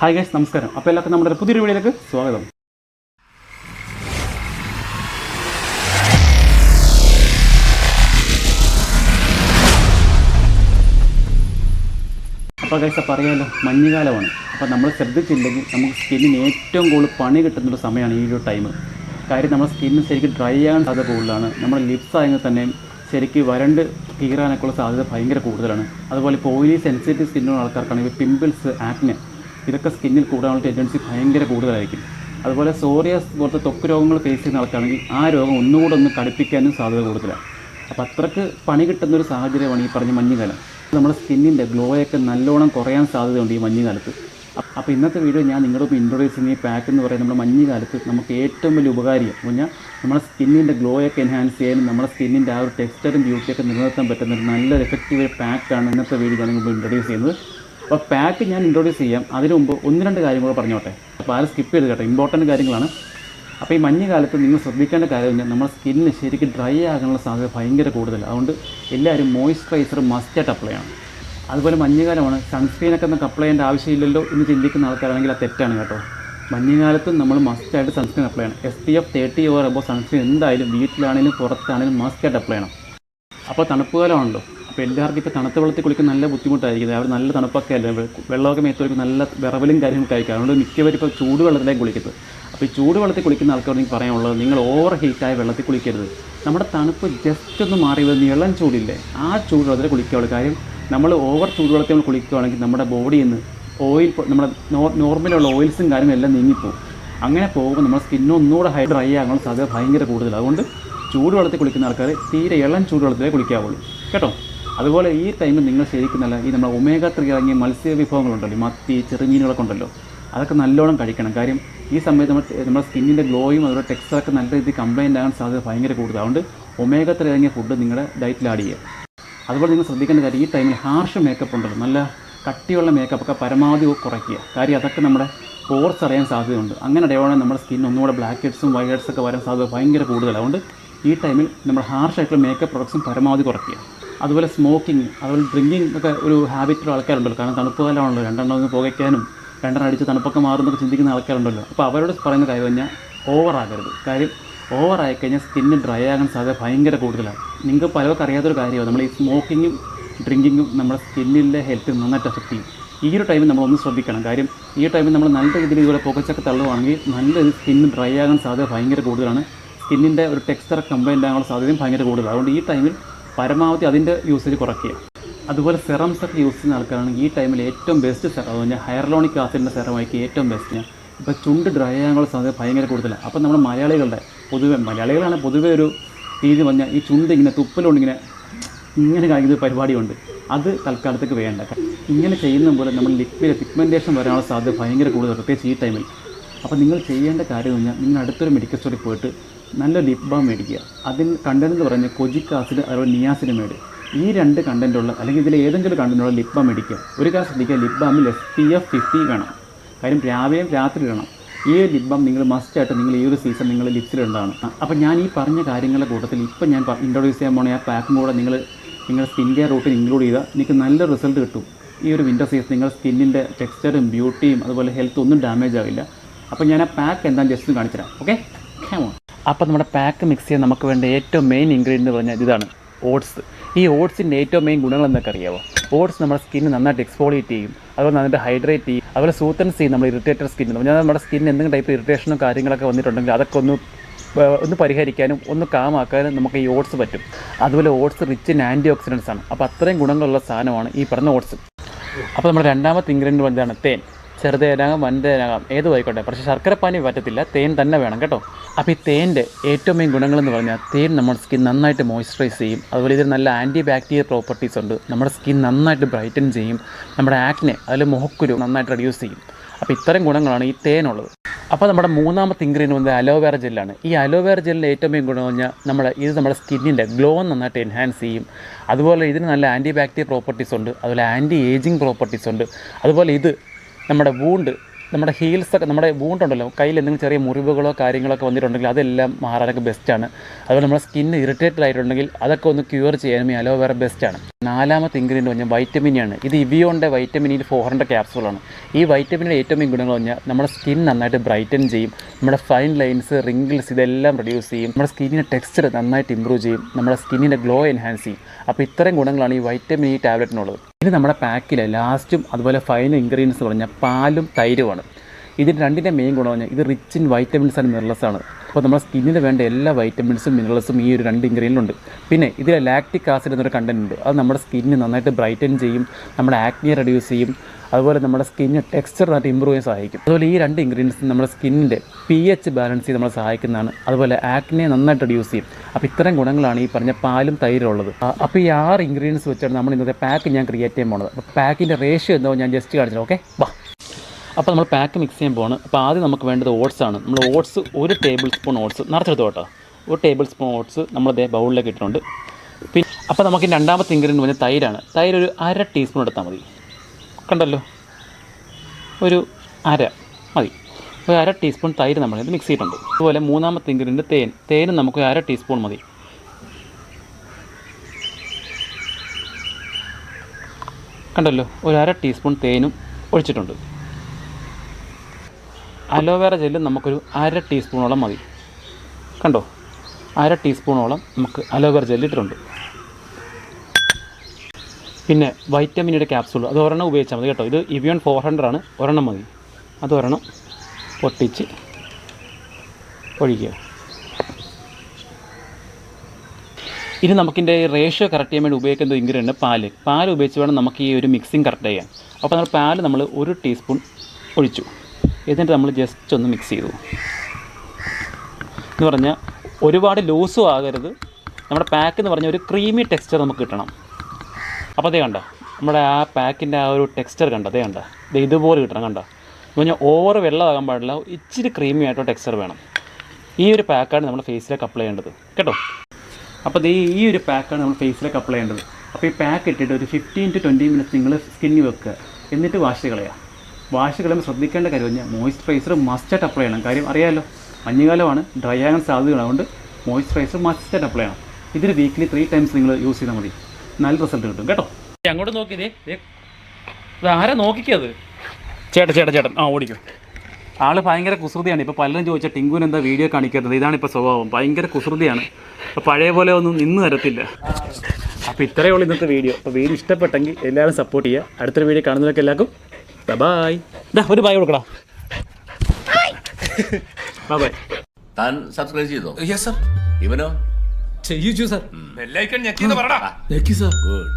Hi guys നമസ്കാരം. അപ്പോൾ എല്ലാവർക്കും നമ്മുടെ പുതിയൊരു വീഡിയോയിലേക്ക് സ്വാഗതം. അപ്പോൾ ഗൈസ് അപ്പോൾ അറിയാമല്ലോ മഞ്ഞുകാലമാണ്. അപ്പോൾ നമ്മൾ ശ്രദ്ധിച്ചില്ലെങ്കിൽ നമുക്ക് സ്കിന്നിന് ഏറ്റവും കൂടുതൽ പണി കിട്ടുന്നൊരു സമയമാണ് ഈ ഒരു ടൈം കാര്യം നമ്മുടെ സ്കിന്ന് ശരിക്കും ഡ്രൈ ആകാൻ സാധ്യത കൂടുതലാണ്. നമ്മുടെ ലിപ്സ് ആയെങ്കിൽ തന്നെ ശരിക്കും വരണ്ട് കീറാനൊക്കെയുള്ള സാധ്യത ഭയങ്കര കൂടുതലാണ്. അതുപോലെ ഇപ്പോൾ ഓയിലി സെൻസിറ്റീവ് സ്കിന്നുള്ള ആൾക്കാർക്കാണെങ്കിൽ പിമ്പിൾസ് ആക്നെ ഇതൊക്കെ സ്കിന്നിൽ കൂടാനുള്ള ടെൻഡൻസി ഭയങ്കര കൂടുതലായിരിക്കും. അതുപോലെ സോറിയസ് പോലത്തെ ത്വക്ക് രോഗങ്ങൾ ഫേസ് ചെയ്യുന്ന ആൾക്കാണെങ്കിൽ ആ രോഗം ഒന്നുകൂടെ ഒന്ന് കടുപ്പിക്കാനും സാധ്യത കൂടുതലാണ് അപ്പോൾ അത്രയ്ക്ക് പണി കിട്ടുന്ന ഒരു സാഹചര്യമാണ് ഈ പറഞ്ഞ മഞ്ഞുകാലം. നമ്മുടെ സ്കിന്നിന്റെ ഗ്ലോയൊക്കെ നല്ലോണം കുറയാൻ സാധ്യതയുണ്ട് ഈ മഞ്ഞുകാലത്ത്. അപ്പ- അപ്പോൾ ഇന്നത്തെ വീഡിയോ ഞാൻ നിങ്ങളുടെ മുമ്പ് ഇൻട്രൊഡ്യൂസ് ചെയ്യുന്ന ഈ പാക്ക് എന്ന് പറയുന്നത് നമ്മുടെ മഞ്ഞുകാലത്ത് നമുക്ക് ഏറ്റവും വലിയ ഉപകാരിയാണ് എന്ന് നമ്മുടെ സ്കിന്നിന്റെ ഗ്ലോയൊക്കെ എൻഹാൻസ് ചെയ്യാനും നമ്മുടെ സ്കിന്നിന്റെ ആ ഒരു ടെക്സ്ചറും ബ്യൂട്ടിയൊക്കെ നിലനിർത്താൻ പറ്റുന്ന ഒരു നല്ലൊരു എഫക്റ്റീവ് പാക്കാണ് ഇന്നത്തെ വീഡിയോ ഞാൻ നിങ്ങൾക്ക് ഇൻട്രൊഡ്യൂസ് ചെയ്യുന്നത്. അപ്പോൾ പാക്ക് ഞാൻ ഇൻട്രൊഡ്യൂസ് ചെയ്യാം. അതിനു മുമ്പ് ഒന്ന് രണ്ട് കാര്യം കൂടെ പറഞ്ഞോട്ടെ? അപ്പോൾ ആരും സ്കിപ്പ് ചെയ്ത് കേട്ടോ. ഇമ്പോർട്ടന്റ് കാര്യങ്ങളാണ്. അപ്പോൾ ഈ മഞ്ഞ് കാലത്ത് നിങ്ങൾ ശ്രദ്ധിക്കേണ്ട കാര്യം പറഞ്ഞാൽ നമ്മുടെ സ്കിന്നിന് ശരിക്കും ഡ്രൈ ആകാനുള്ള സാധ്യത ഭയങ്കര കൂടുതലാണ് അതുകൊണ്ട് എല്ലാവരും മോയ്സ്ചറൈസർ മസ്റ്റായിട്ട് അപ്ലൈ ചെയ്യണം. അതുപോലെ മഞ്ഞുകാലമാണ് സൺസ്ക്രീനൊക്കെ നമുക്ക് അപ്ലൈ ചെയ്യേണ്ട ആവശ്യമില്ലല്ലോ എന്ന് ചിന്തിക്കുന്ന ആൾക്കാരാണെങ്കിൽ അത് തെറ്റാണ് കേട്ടോ. മഞ്ഞുകാലത്ത് നമ്മൾ മസ്റ്റായിട്ട് സൺസ്ക്രീൻ അപ്ലൈ ചെയ്യണം. S P F thirty over above sunscreen എന്തായാലും വീട്ടിലാണെങ്കിലും പുറത്താണെങ്കിലും മസ്റ്റായിട്ട് അപ്ലൈ ചെയ്യണം. അപ്പോൾ തണുപ്പ് കാലമാണല്ലോ. അപ്പോൾ എല്ലാവർക്കും ഇപ്പോൾ തണുത്ത വെള്ളത്തിൽ കുളിക്കാൻ നല്ല ബുദ്ധിമുട്ടായിരിക്കും. അവർ നല്ല തണുപ്പൊക്കെ അല്ലേ? വെള്ളമൊക്കെ മേത്തൊരു നല്ല വിറവലും കാര്യങ്ങളൊക്കെ ആയിരിക്കും. അതുകൊണ്ട് മിക്കവരും ഇപ്പോൾ ചൂടുവെള്ളത്തിലേക്ക് കുളിക്കുന്നത് അപ്പോൾ ഈ ചൂടുവെള്ളത്തിൽ കുളിക്കുന്ന ആൾക്കാർ എനിക്ക് പറയാനുള്ളത് നിങ്ങൾ ഓവർ ഹീറ്റായ വെള്ളത്തിൽ കുളിക്കരുത്. നമ്മുടെ തണുപ്പ് ജസ്റ്റ് ഒന്ന് മാറി വരുന്ന ഇളം ചൂടില്ലേ? ആ ചൂടുവെള്ളത്തിൽ കുളിക്കാവുള്ളൂ. കാര്യം നമ്മൾ ഓവർ ചൂടുവെള്ളത്തിൽ നമ്മൾ കുളിക്കുകയാണെങ്കിൽ നമ്മുടെ ബോഡിയിൽ നിന്ന് ഓയിൽ നമ്മുടെ നോർമലുള്ള ഓയിൽസും കാര്യങ്ങളും എല്ലാം നീങ്ങിപ്പോവും. അങ്ങനെ പോകുമ്പോൾ നമ്മുടെ സ്കിന്ന് ഒന്നുകൂടെ ഹൈ ഡ്രൈ ആകാനുള്ള സാധ്യത ഭയങ്കര കൂടുതലാണ് അതുകൊണ്ട് ചൂടുവെള്ളത്തിൽ കുളിക്കുന്ന ആൾക്കാർ തീരെ ഇളം ചൂടുവെള്ളത്തിലേ കുളിക്കാവുള്ളൂ. കേട്ടോ? അതുപോലെ ഈ ടൈമിൽ നിങ്ങൾ ശരിക്കും നല്ല ഈ നമ്മുടെ ഒമേഗ ത്രീ ഇറങ്ങിയ മത്സ്യ വിഭവങ്ങളുണ്ടല്ലോ. മത്തി ചെറുമീനുകളൊക്കെ ഉണ്ടല്ലോ. അതൊക്കെ നല്ലോണം കഴിക്കണം. കാര്യം ഈ സമയത്ത് നമ്മൾ നമ്മുടെ സ്കിന്നിന്റെ ഗ്ലോയും അതുപോലെ ടെക്സ്ചറൊക്കെ നല്ല രീതിയിൽ കംപ്ലൈന്റ് ആകാൻ സാധ്യത ഭയങ്കര കൂടുതൽ അതുകൊണ്ട് ഒമേഗ ത്രീ ഇറങ്ങിയ ഫുഡ് നിങ്ങളുടെ ഡയറ്റിൽ ആഡ് ചെയ്യുക. അതുപോലെ നിങ്ങൾ ശ്രദ്ധിക്കേണ്ട കാര്യം ഈ ടൈമിൽ ഹാർഷ് മേക്കപ്പ് ഉണ്ടല്ലോ. നല്ല കട്ടിയുള്ള മേക്കപ്പ് ഒക്കെ പരമാവധി കുറയ്ക്കുക. കാര്യം അതൊക്കെ നമ്മുടെ പോർസ് അറിയാൻ സാധ്യതയുണ്ട്. അങ്ങനെ ഇടയോടെ നമ്മുടെ സ്കിൻ ഒന്നുകൂടെ ബ്ലാക്ക് ഹെഡ്സും വൈറ്റ് ഹെഡ്സൊക്കെ വരാൻ സാധ്യത ഭയങ്കര കൂടുതലാണ് അതുകൊണ്ട് ഈ ടൈമിൽ നമ്മൾ ഹാർഷായിട്ടുള്ള മേക്കപ്പ് പ്രൊഡക്ട്സും പരമാവധി കുറയ്ക്കുക. അതുപോലെ സ്മോക്കിങ് അതുപോലെ ഡ്രിങ്കിങ് ഒക്കെ ഒരു ഹാബിറ്റുള്ള ആൾക്കാരുണ്ടല്ലോ. കാരണം തണുപ്പ് കാലമാണല്ലോ. രണ്ടെണ്ണം ഒന്ന് പുകയ്ക്കാനും രണ്ടെണ്ണം അടിച്ച് തണുപ്പൊക്കെ മാറുന്നൊക്കെ ചിന്തിക്കുന്ന ആൾക്കാരുണ്ടല്ലോ. അപ്പോൾ അവരോട് പറയുന്ന കാര്യം പറഞ്ഞാൽ ഓവറാകരുത് കാര്യം ഓവറായി കഴിഞ്ഞാൽ സ്കിന്ന് ഡ്രൈ ആകാൻ സാധ്യത ഭയങ്കര കൂടുതലാണ്. നിങ്ങൾക്ക് പലർക്കും അറിയാത്തൊരു കാര്യമാണ്. നമ്മൾ ഈ സ്മോക്കിങ്ങും ഡ്രിങ്കിങ്ങും നമ്മുടെ സ്കിന്നിലെ ഹെൽത്ത് നന്നായിട്ട് എഫക്റ്റ് ചെയ്യും. ഈ ഒരു ടൈമിൽ നമ്മൾ ഒന്ന് ശ്രദ്ധിക്കണം. കാര്യം ഈ ടൈമിൽ നമ്മൾ നല്ല രീതിയിൽ ഇതുപോലെ പുകച്ചൊക്കെ തള്ളുവാണെങ്കിൽ നല്ല ഒരു സ്കിന്ന് ഡ്രൈ ആകാൻ സാധ്യത ഭയങ്കര കൂടുതലാണ്. സ്കിന്നിന്റെ ഒരു ടെക്സ്ചർ കംപ്ലൈന്റ് ആകാനുള്ള സാധ്യതയും ഭയങ്കര കൂടുതലാണ്. അതുകൊണ്ട് ഈ ടൈമിൽ പരമാവധി അതിന്റെ യൂസേജ് കുറയ്ക്കുക. അതുപോലെ സെറംസ് ഒക്കെ യൂസ് ചെയ്യുന്ന ആൾക്കാരാണെങ്കിൽ ഈ ടൈമിൽ ഏറ്റവും ബെസ്റ്റ് സെറം അതുപോലെ ഹയർലോണിക് ആസിഡിന്റെ സെറമായിരിക്കും ഏറ്റവും ബെസ്റ്റ് ഇപ്പോൾ ചുണ്ട് ഡ്രൈ ആകാനുള്ള സാധ്യത ഭയങ്കര കൂടുതലാണ് അപ്പോൾ നമ്മൾ മലയാളികളുടെ പൊതുവെ മലയാളികളാണ് പൊതുവെ ഒരു രീതി പറഞ്ഞാൽ ഈ ചുണ്ട് ഇങ്ങനെ തുപ്പലുകൊണ്ട് ഇങ്ങനെ ഇങ്ങനെ കാണിക്കുന്ന പരിപാടിയുണ്ട്. അത് തൽക്കാലത്തേക്ക് വേണ്ട. ഇങ്ങനെ ചെയ്യുന്ന പോലെ നമ്മൾ ലിക്വിഡ് പിഗ്മെന്റേഷൻ വരാനുള്ള സാധ്യത ഭയങ്കര കൂടുതൽ പ്രത്യേകിച്ച് ഈ ടൈമിൽ അപ്പോൾ നിങ്ങൾ ചെയ്യേണ്ട കാര്യം എന്ന് പറഞ്ഞാൽ നിങ്ങൾ അടുത്തൊരു മെഡിക്കൽ സ്റ്റോറിൽ പോയിട്ട് നല്ല ലിപ് ബാം മേടിക്കുക. അതിൽ കണ്ടന്റ് എന്ന് പറഞ്ഞാൽ കൊജിക് ആസിഡ് അതുപോലെ നിയാസിനമേഡ് ഈ രണ്ട് കണ്ടന്റുള്ള അല്ലെങ്കിൽ ഇതിൽ ഏതെങ്കിലും കണ്ടന്റുള്ള ലിപ് ബാം മേടിക്കുക. ഒരു കാര്യം ശ്രദ്ധിക്കുക ലിപ് ബാമിൽ എസ് പി എഫ് ഫിഫ്റ്റി വേണം. കാര്യം രാവിലെയും രാത്രി ഇടണം. ഈ ഒരു ലിപ് ബാം നിങ്ങൾ മസ്റ്റായിട്ട് നിങ്ങൾ ഈ ഒരു സീസൺ നിങ്ങൾ ലിപ്സിലുണ്ടാണ് അപ്പോൾ ഞാൻ ഈ പറഞ്ഞ കാര്യങ്ങളുടെ കൂട്ടത്തിൽ ഇപ്പം ഞാൻ ഇൻട്രൊഡ്യൂസ് ചെയ്യാൻ പോണ ആ പാക്കും കൂടെ നിങ്ങൾ നിങ്ങളുടെ സ്കിൻ കെയർ റൂട്ടിൽ ഇൻക്ലൂഡ് ചെയ്താൽ നിങ്ങൾക്ക് നല്ല റിസൾട്ട് കിട്ടും. ഈ ഒരു വിന്റർ സീസൺ നിങ്ങളുടെ സ്കിന്നിന്റെ ടെക്സ്ചറും ബ്യൂട്ടിയും അതുപോലെ ഹെൽത്ത് ഒന്നും ഡാമേജ് ആവില്ല. അപ്പോൾ ഞാൻ ആ പാക്ക് എന്താണെന്ന് ജസ്റ്റ് കാണിച്ചു തരാം ഓക്കെ അപ്പോൾ നമ്മുടെ പാക്ക് മിക്സ് ചെയ്യാൻ നമുക്ക് വേണ്ട ഏറ്റവും മെയിൻ ഇൻഗ്രീഡിയന്റ് പറഞ്ഞാൽ ഇതാണ് ഓട്സ് ഈ ഓട്സിന്റെ ഏറ്റവും മെയിൻ ഗുണങ്ങൾ എന്തൊക്കെ അറിയാമോ ഓട്സ് നമ്മുടെ സ്കിന്ന് നന്നായിട്ട് എക്സ്പോളിയേറ്റ് ചെയ്യും അതുപോലെ നന്നായിട്ട് ഹൈഡ്രേറ്റ് ചെയ്യും അതുപോലെ സൂത്തൻസ് ചെയ്യും നമ്മൾ ഇറിറ്റേറ്റഡ് സ്കിൻ പറഞ്ഞാൽ നമ്മുടെ സ്കിന്നിന് എന്തെങ്കിലും ടൈപ്പ് ഇറിറ്റേഷനോ കാര്യങ്ങളൊക്കെ വന്നിട്ടുണ്ടെങ്കിൽ അതൊക്കെ ഒന്ന് ഒന്ന് പരിഹരിക്കാനും ഒന്ന് കാമാക്കാനും നമുക്ക് ഈ ഓട്സ് പറ്റും. അതുപോലെ oats rich in antioxidants ആണ്. അപ്പോൾ അത്രയും ഗുണങ്ങളുള്ള സാധനമാണ് ഈ പറഞ്ഞ ഓട്സ് അപ്പോൾ നമ്മുടെ രണ്ടാമത്തെ ഇൻഗ്രീഡിയന്റ് എന്താണ് തേൻ. ചെറുതേനാകാം വൻതേനാകാം ഏതും ആയിക്കോട്ടെ പക്ഷേ ശർക്കരപ്പാനി പറ്റത്തില്ല തേൻ തന്നെ വേണം കേട്ടോ. അപ്പോൾ ഈ തേന്റെ ഏറ്റവും മെയിൻ ഗുണങ്ങളെന്ന് പറഞ്ഞാൽ തേൻ നമ്മുടെ സ്കിൻ നന്നായിട്ട് മോയ്സ്ചറൈസ് ചെയ്യും. അതുപോലെ ഇതിന് നല്ല ആന്റി ബാക്ടീരിയൽ പ്രോപ്പർട്ടീസ് ഉണ്ട്. നമ്മുടെ സ്കിൻ നന്നായിട്ട് ബ്രൈറ്റൻ ചെയ്യും. നമ്മുടെ ആക്നെ അതിൽ മുഖക്കുരു നന്നായിട്ട് റെഡ്യൂസ് ചെയ്യും. അപ്പോൾ ഇത്തരം ഗുണങ്ങളാണ് ഈ തേനുള്ളത്. അപ്പോൾ നമ്മുടെ മൂന്നാമത്തെ ഇൻഗ്രീഡിയൻ വന്നത് അലോവേറ ജെല്ലാണ് ഈ അലോവേറ ജെല്ലിന്റെ ഏറ്റവും മെയിൻ ഗുണം എന്ന് പറഞ്ഞാൽ നമ്മുടെ ഇത് നമ്മുടെ സ്കിന്നിന്റെ ഗ്ലോ നന്നായിട്ട് എൻഹാൻസ് ചെയ്യും. അതുപോലെ ഇതിന് നല്ല ആന്റി ബാക്ടീരിയ പ്രോപ്പർട്ടീസ് ഉണ്ട്. അതുപോലെ ആന്റി ഏജിങ് പ്രോപ്പർട്ടീസ് ഉണ്ട്. അതുപോലെ ഇത് നമ്മുടെ വൂണ്ട് നമ്മുടെ ഹീൽസൊക്കെ നമ്മുടെ വൂണ്ടുണ്ടല്ലോ കയ്യിൽ എന്തെങ്കിലും ചെറിയ മുറിവുകളോ കാര്യങ്ങളൊക്കെ വന്നിട്ടുണ്ടെങ്കിൽ അതെല്ലാം മാറാനൊക്കെ ബെസ്റ്റാണ് അതുപോലെ നമ്മുടെ സ്കിന്ന് ഇറിറ്റേറ്റഡ് ആയിട്ടുണ്ടെങ്കിൽ അതൊക്കെ ഒന്ന് ക്യൂർ ചെയ്യാനും ഈ അലോവേറ ബെസ്റ്റാണ് നാലാമത്തെ ഇൻഗ്രീഡിയന്റ് പറഞ്ഞാൽ വൈറ്റമിനാണ് ഇത് ഇവിയോന്റെ വൈറ്റമിൻ ഇ ഫോർ ഹൺഡ്രഡ് ക്യാപ്സൂളാണ് ഈ വൈറ്റമിന്റെ ഏറ്റവും ഗുണങ്ങൾ പറഞ്ഞാൽ നമ്മുടെ സ്കിൻ നന്നായിട്ട് ബ്രൈറ്റൻ ചെയ്യും. നമ്മുടെ ഫൈൻ ലൈൻസ് റിങ്കിൾസ് ഇതെല്ലാം റെഡ്യൂസ് ചെയ്യും. നമ്മുടെ സ്കിന്നിന്റെ ടെക്സ്ചർ നന്നായിട്ട് ഇമ്പ്രൂവ് ചെയ്യും. നമ്മുടെ സ്കിന്നിന്റെ ഗ്ലോ എൻഹാൻസ് ചെയ്യും. അപ്പോൾ ഇത്രയും ഗുണങ്ങളാണ് ഈ വൈറ്റമിൻ ഈ ടാബ്ലറ്റിനുള്ളത് ഇനി നമ്മുടെ പാക്കിലെ ലാസ്റ്റും അതുപോലെ ഫൈനൽ ഇൻഗ്രീഡിയൻസ് പറഞ്ഞാൽ പാലും തൈരുമാണ് ഇതിന് രണ്ടിന്റെ മെയിൻ ഗുണം പറഞ്ഞാൽ ഇത് rich in vitamins and minerals ആണ്. അപ്പോൾ നമ്മുടെ സ്കിന്നിന് വേണ്ട എല്ലാ വൈറ്റമിൻസും മിനറൽസും ഈ ഒരു രണ്ട് ഇൻഗ്രീഡിയന്റുണ്ട് പിന്നെ ഇതിൽ ലാക്റ്റിക് ആസിഡ് എന്നൊരു കണ്ടന്റ് ഉണ്ട്. അത് നമ്മുടെ സ്കിന്നിന് നന്നായിട്ട് ബ്രൈറ്റൻ ചെയ്യും നമ്മുടെ ആക്നിയെ റെഡ്യൂസ് ചെയ്യും അതുപോലെ നമ്മുടെ സ്കിന്നിന് ടെക്സ്ചർ നന്നായിട്ട് ഇമ്പ്രൂവ് ചെയ്യാൻ സഹായിക്കും. അതുപോലെ ഈ രണ്ട് ഇൻഗ്രീഡിയൻസ് നമ്മുടെ സ്കിന്നിന്റെ പി എച്ച് ബാലൻസ് ചെയ്ത് നമ്മളെ സഹായിക്കുന്നതാണ്. അതുപോലെ ആക്നെ നന്നായിട്ട് റെഡ്യൂസ് ചെയ്യും. അപ്പോൾ ഇത്തരം ഗുണങ്ങളാണ് ഈ പറഞ്ഞ പാലും തൈരുള്ളത് അപ്പോൾ ഈ ആറ് ഇൻഗ്രീഡിയൻസ് വെച്ചാണ് നമ്മൾ ഇന്നത്തെ പാക്ക് ഞാൻ ക്രിയേറ്റ് ചെയ്യാൻ പോകുന്നത് അപ്പോൾ പാക്കിന്റെ റേഷ്യോ എന്തോ ഞാൻ ജസ്റ്റ് കാണിച്ചു ഓക്കെ വാ. അപ്പോൾ നമ്മൾ പാക്ക് മിക്സ് ചെയ്യാൻ പോവാണ്. അപ്പോൾ ആദ്യം നമുക്ക് വേണ്ടത് ഓട്സ് ആണ്. നമ്മൾ ഓട്സ് ഒരു ടേബിൾ സ്പൂൺ ഓട്സ് നിറച്ചെടുത്തു കേട്ടോ. ഒരു ടേബിൾ സ്പൂൺ ഓട്സ് നമ്മളതേ ബൗളിലേക്ക് ഇട്ടിട്ടുണ്ട്. പിന്നെ അപ്പോൾ നമുക്ക് രണ്ടാമത്തെ ഇൻഗ്രീഡിയന്റ് പറഞ്ഞാൽ തൈരാണ്. തൈര് ഒരു അര ടീസ്പൂൺ എടുത്താൽ മതി. കണ്ടല്ലോ? ഒരു അര മതി. ഒരു അര ടീസ്പൂൺ തൈര് നമ്മൾ ഇത് മിക്സ് ചെയ്തിട്ടുണ്ട്. അതുപോലെ മൂന്നാമത്തെ ഇൻഗ്രീഡിയന്റ് തേൻ. തേനും നമുക്ക് അര ടീസ്പൂൺ മതി. കണ്ടല്ലോ? ഒരു അര ടീസ്പൂൺ തേനും ഒഴിച്ചിട്ടുണ്ട്. അലോവേറ ജെല്ല് നമുക്കൊരു അര ടീസ്പൂണോളം മതി. കണ്ടോ? അര ടീസ്പൂണോളം നമുക്ക് അലോവേറ ജെല്ല് ഇട്ടിട്ടുണ്ട്. പിന്നെ വൈറ്റമിനിയുടെ ക്യാപ്സൂൾ അത് ഒരെണ്ണം ഉപയോഗിച്ചാൽ മതി കേട്ടോ. ഇത് ഇവിയോൺ ഫോർ ഹൺഡ്രഡ് ആണ് ഒരെണ്ണം മതി. അത് ഒരെണ്ണം പൊട്ടിച്ച് ഒഴിക്കുക. ഇനി നമുക്കിന്റെ റേഷ്യോ കറക്റ്റ് ചെയ്യാൻ വേണ്ടി ഉപയോഗിക്കുന്ന ഇൻഗ്രീഡിയന്റ് പാൽ. പാൽ ഉപയോഗിച്ച് വേണം നമുക്ക് ഈ ഒരു മിക്സിങ് കറക്റ്റ് ചെയ്യാൻ. അപ്പോൾ നമ്മൾ പാൽ നമ്മൾ ഒരു ടീസ്പൂൺ ഒഴിച്ചു. എന്നിട്ട് നമ്മൾ ജസ്റ്റ് ഒന്ന് മിക്സ് ചെയ്തു. എന്ന് പറഞ്ഞാൽ ഒരുപാട് ലൂസും ആകരുത്. നമ്മുടെ പാക്ക് എന്ന് പറഞ്ഞാൽ ഒരു ക്രീമി ടെക്സ്ചർ നമുക്ക് കിട്ടണം. അപ്പോൾ അതേ കണ്ട? നമ്മുടെ ആ പാക്കിന്റെ ആ ഒരു ടെക്സ്ചർ കണ്ട? അതേ കണ്ട? ഇത് ഇതുപോലെ കിട്ടണം കണ്ട? എന്ന് പറഞ്ഞാൽ ഓവർ വെള്ളമാകാൻ പാടില്ല. ഇച്ചിരി ക്രീമി ആയിട്ടോ ടെക്സ്ചർ വേണം. ഈ ഒരു പാക്കാണ് നമ്മൾ ഫേസിലേക്ക് അപ്ലൈ ചെയ്യേണ്ടത്. കേട്ടോ? അപ്പോൾ ദേ ഈ ഒരു പാക്കാണ് നമ്മൾ ഫേസിലേക്ക് അപ്ലൈ ചെയ്യേണ്ടത്. അപ്പോൾ ഈ പാക്ക് ഇട്ടിട്ട് ഒരു ഫിഫ്റ്റീൻ ടു ട്വന്റി മിനിറ്റ്സ് നിങ്ങൾ സ്കിന്നിൽ വെക്കുക. എന്നിട്ട് വാഷ് കളയുക വാഷ് കളയുമ്പോൾ ശ്രദ്ധിക്കേണ്ട കാര്യം പറഞ്ഞാൽ മോയ്സ്ചറൈസർ മസ്റ്റായിട്ട് അപ്ലൈ ചെയ്യണം. കാര്യം അറിയാമല്ലോ മഞ്ഞുകാലമാണ് ഡ്രൈ ആകാൻ സാധ്യതയാണ് അതുകൊണ്ട് മോയ്സ്ചറൈസർ മസ്റ്റായിട്ട് അപ്ലൈ ചെയ്യണം. ഇതൊരു വീക്ക്ലി ത്രീ ടൈംസ് നിങ്ങൾ യൂസ് ചെയ്താൽ മതി. നല്ല റിസൾട്ട് കിട്ടും. കേട്ടോ? അങ്ങോട്ട് നോക്കിയതേ ആരാ നോക്കിക്കത് ചേട്ടൻ ചേട്ടൻ ചേട്ടൻ. ആ ഓടിക്കും. ആൾ ഭയങ്കര കുസൃതിയാണ്. ഇപ്പോൾ പലരും ചോദിച്ചാൽ ടിങ്കുവിന് എന്താ വീഡിയോ കാണിക്കുന്നത് ഇതാണ് ഇപ്പോൾ സ്വഭാവം. ഭയങ്കര കുസൃതിയാണ്. അപ്പോൾ പഴയ പോലെ ഒന്നും നിന്ന് തരത്തില്ല അപ്പോൾ ഇത്രയേ ഉള്ളൂ ഇന്നത്തെ വീഡിയോ അപ്പോൾ വീഡിയോ ഇഷ്ടപ്പെട്ടെങ്കിൽ എല്ലാവരും സപ്പോർട്ട് ചെയ്യുക. അടുത്തൊരു വീഡിയോ കാണുന്നവർക്ക് എല്ലാവർക്കും ബൈ ഇതാ ഒരു ബൈ കൊടുക്കടാ ബൈ ബൈ താൻ സബ്സ്ക്രൈബ് ചെയ്തോ യെസ് സർ ഇവനോ ചെയ്യിച്ചു സർ ബെല്ലൈക്കൺ ഞെക്കിന്ന് പറടാ ഞെക്കി സർ ഗുഡ്